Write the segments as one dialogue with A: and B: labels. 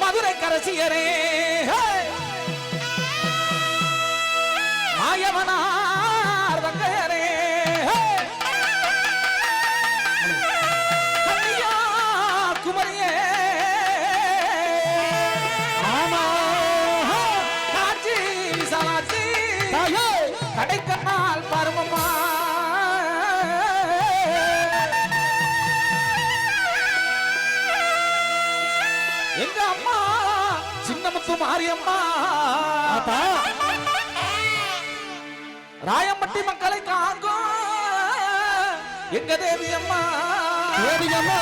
A: மதுரை கரசியரே. மாயவனார் வங்கையரே குமரியே. கடைக்கண்ணால் பருமமா எங்க அம்மா? சின்னமுத்து மாரியம்மா. ராயம்பட்டி மக்களை காங்கும் எங்க தேவி அம்மா தேவி அம்மா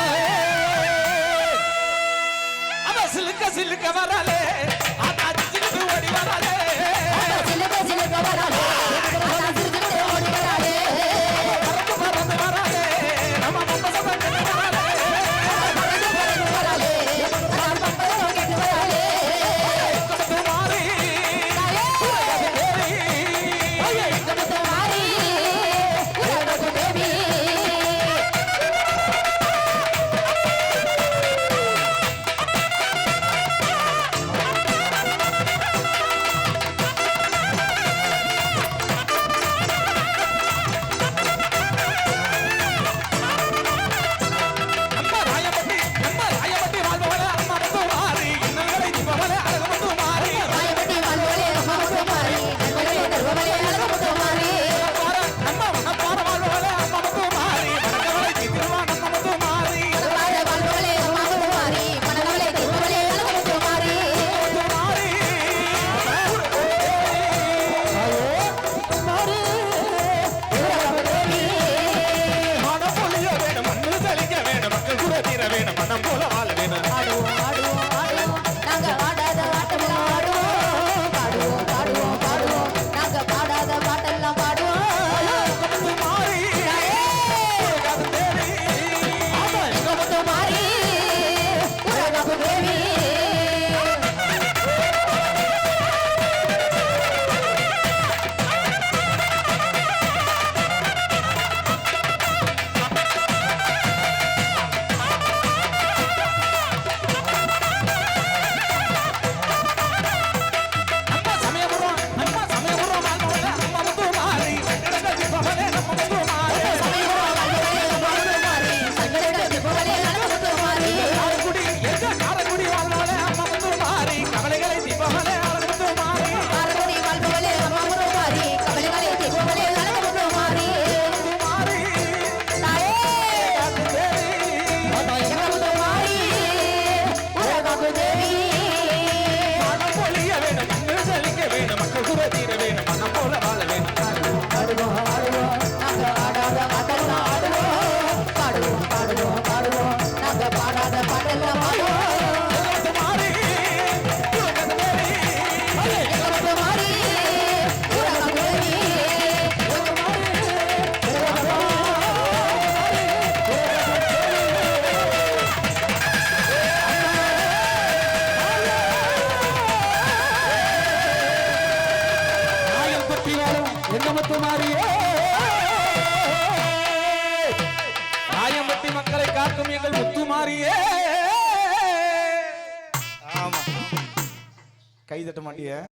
A: எங்க முத்து மாறியே ராயம்பட்டி மக்களை காக்கும் எங்கள் முத்து மாறியே ஆமா. கை தட்ட மாட்டிய.